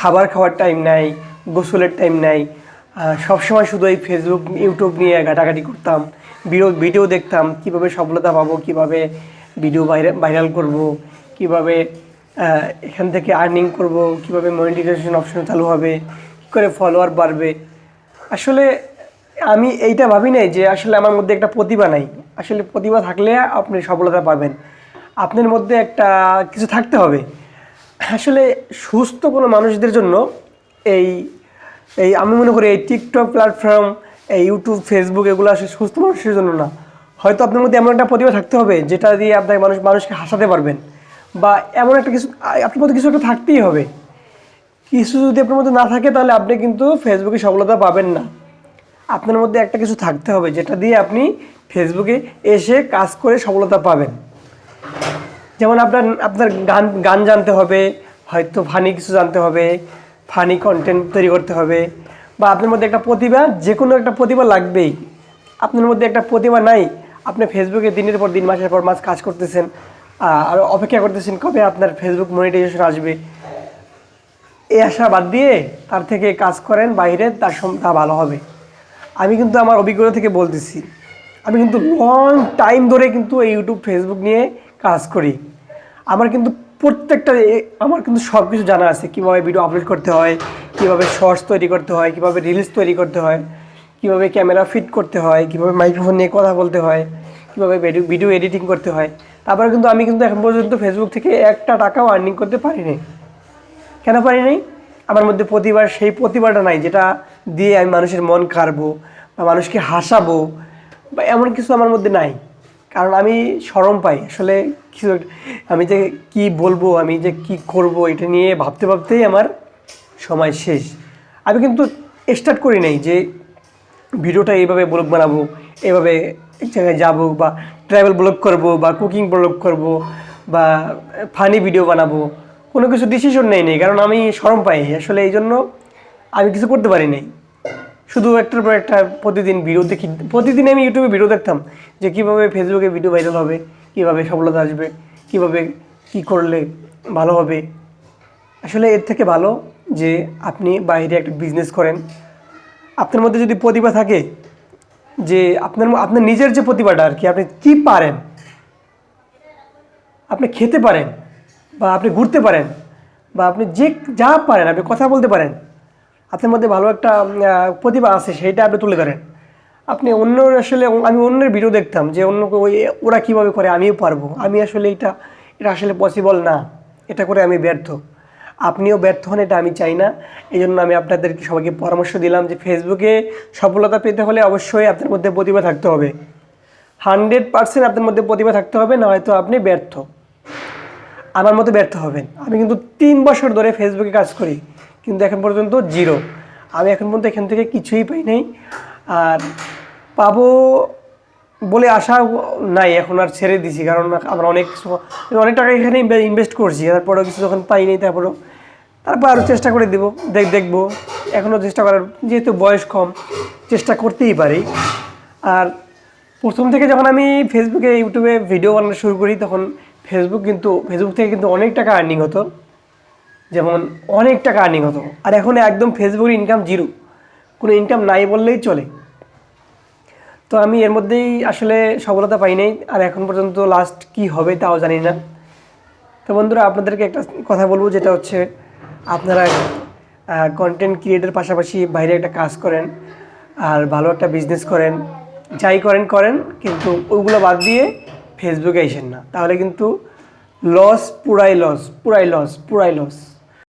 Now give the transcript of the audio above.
খাবার খাওয়ার টাইম নাই, গোসলের টাইম নাই সবসময় শুধু এই ফেসবুক ইউটিউব নিয়ে ঘাটাঘাটি করতাম ভিডিও দেখতাম, কীভাবে সফলতা পাবো, কীভাবে ভিডিও ভাইরাল করব, কীভাবে এখান থেকে আর্নিং করব, কীভাবে মনিটাইজেশন অপশন চালু হবে, কী করে ফলোয়ার বাড়বে। আসলে আমি এইটা ভাবি নাই যে আসলে আমার মধ্যে একটা প্রতিভা নাই। আসলে প্রতিভা থাকলে আপনি সফলতা পাবেন। আপনার মধ্যে একটা কিছু থাকতে হবে। আসলে সুস্থ কোনো মানুষদের জন্য এই এই আমি মনে করি এই টিকটক প্ল্যাটফর্ম এই ইউটিউব ফেসবুক এগুলো আসলে সুস্থ মানুষের জন্য না। হয়তো আপনার মধ্যে এমন একটা প্রতিভা থাকতে হবে যেটা দিয়ে আপনাকে মানুষ, মানুষকে হাসাতে পারবেন। বা এমন একটা কিছু আপনার মধ্যে কিছু একটা থাকতেই হবে। কিছু যদি আপনার মধ্যে না থাকে তাহলে আপনি কিন্তু ফেসবুকে সফলতা পাবেন না। আপনার মধ্যে একটা কিছু থাকতে হবে যেটা দিয়ে আপনি ফেসবুকে এসে কাজ করে সফলতা পাবেন। যেমন আপনার আপনার গান গান জানতে হবে, হয়তো ফানি কিছু জানতে হবে ফানি কন্টেন্ট তৈরি করতে হবে, বা আপনার মধ্যে একটা প্রতিভা যে কোনো একটা প্রতিভা লাগবেই। আপনার মধ্যে একটা প্রতিভা নাই, আপনি ফেসবুকে দিনের পর দিন, মাসের পর মাস কাজ করতেছেন আর অপেক্ষা করতেছেন কবে আপনার ফেসবুক মনিটাইজেশন আসবে। এই আশা বাদ দিয়ে তার থেকে কাজ করেন, বাইরে তার তা ভালো হবে। আমি কিন্তু আমার অভিজ্ঞতা থেকে বলতেছি, আমি কিন্তু লং টাইম ধরে কিন্তু এই ইউটিউব ফেসবুক নিয়ে কাজ করি। আমার কিন্তু প্রত্যেকটা আমার কিন্তু সব কিছু জানা আছে। কীভাবে ভিডিও আপলোড করতে হয়, কীভাবে শর্টস তৈরি করতে হয়, কীভাবে রিলস তৈরি করতে হয়, কীভাবে ক্যামেরা ফিট করতে হয়, কীভাবে মাইক্রোফোন নিয়ে কথা বলতে হয়, কীভাবে ভিডিও এডিটিং করতে হয়। তারপরে কিন্তু আমি কিন্তু এখন পর্যন্ত ফেসবুক থেকে একটা টাকাও আর্নিং করতে পারিনি। কেন পারি নাই আমার মধ্যে প্রতিভা সেই প্রতিভাটা নাই যেটা দিয়ে আমি মানুষের মন কাড়বো বা মানুষকে হাসাবো বা এমন কিছু আমার মধ্যে নাই। কারণ আমি শরম পাই। আসলে কিছু আমি যে কি বলব, আমি যে কি করব, এটা নিয়ে ভাবতে ভাবতেই আমার সময় শেষ। আমি কিন্তু স্টার্ট করি নাই যে ভিডিওটা এইভাবে ব্লগ বানাবো এভাবে এক জায়গায় যাব বা ট্রাভেল ব্লগ করব বা কুকিং ব্লগ করব বা ফানি ভিডিও বানাবো। কোনো কিছু ডিসিশন নেই নেই, কারণ আমি শরম পাই। আসলে এই জন্য আমি কিছু করতে পারি নাই। শুধু একটার পর একটা প্রতিদিন ভিডিও দেখি। প্রতিদিন আমি ইউটিউবে ভিডিও দেখতাম যে কীভাবে ফেসবুকে ভিডিও ভাইরাল হবে, কীভাবে সফলতা আসবে, কীভাবে কী করলে ভালো হবে। আসলে এর থেকে ভালো যে আপনি বাইরে একটা বিজনেস করেন, আপনার মধ্যে যদি প্রতিভা থাকে, যে আপনার আপনার নিজের যে প্রতিভাটা আর কি, আপনি কি পারেন? আপনি খেতে পারেন বা আপনি ঘুরতে পারেন বা আপনি যে, যা পারেন, আপনি কথা বলতে পারেন আপনার মধ্যে ভালো একটা প্রতিভা আছে, সেইটা আপনি তুলে ধরেন। আপনি অন্য আসলে, আমি অন্যের ভিডিও দেখতাম যে অন্য ওই, ওরা কীভাবে করে, আমিও পারব। আমি আসলে এটা এটা আসলে পসিবল না। এটা করে আমি ব্যর্থ। আপনিও ব্যর্থ হন, এটা আমি চাই না। এই জন্য আমি আপনাদেরকে সবাইকে পরামর্শ দিলাম যে ফেসবুকে সফলতা পেতে হলে অবশ্যই আপনার মধ্যে প্রতিভা থাকতে হবে। হান্ড্রেড পার্সেন্ট আপনার মধ্যে প্রতিভা থাকতে হবে না হয়তো আপনি ব্যর্থ। আমার মতো ব্যর্থ হবেন। আমি কিন্তু তিন বছর ধরে ফেসবুকে কাজ করি। কিন্তু এখন পর্যন্ত জিরো। আমি এখন পর্যন্ত এখান থেকে কিছুই পাই নাই। আর পাবো বলে আশা নাই, এখন আর ছেড়ে দিছি, কারণ আমরা অনেক অনেক টাকা এখানে ইনভেস্ট করছি, তারপরেও কিছু যখন পাই নাই তারপরেও, তারপর আরও চেষ্টা করে দেবো, দেখ, দেখব। এখনও চেষ্টা করার, যেহেতু বয়স কম, চেষ্টা করতেই পারি। আর প্রথম থেকে যখন আমি ফেসবুকে ইউটিউবে ভিডিও বানানো শুরু করি, তখন ফেসবুক কিন্তু ফেসবুক থেকে কিন্তু অনেক টাকা আর্নিং হতো। যেমন অনেক টাকা আর্নিং হতো। আর এখন একদম ফেসবুকের ইনকাম জিরো কোনো ইনকাম নাই বললেই চলে। তো আমি এর মধ্যেই আসলে সফলতা পাই নাই। আর এখন পর্যন্ত লাস্ট কি হবে তাও জানি না। তো বন্ধুরা, আপনাদেরকে একটা কথা বলব, যেটা হচ্ছে আপনারা কন্টেন্ট ক্রিয়েটের পাশাপাশি বাইরে একটা কাজ করেন, আর ভালো একটা বিজনেস করেন, যাই করেন করেন, কিন্তু ওইগুলো বাদ দিয়ে ফেসবুকে আসেন না। তাহলে কিন্তু লস পুরাই লস পুরাই লস পুরাই লস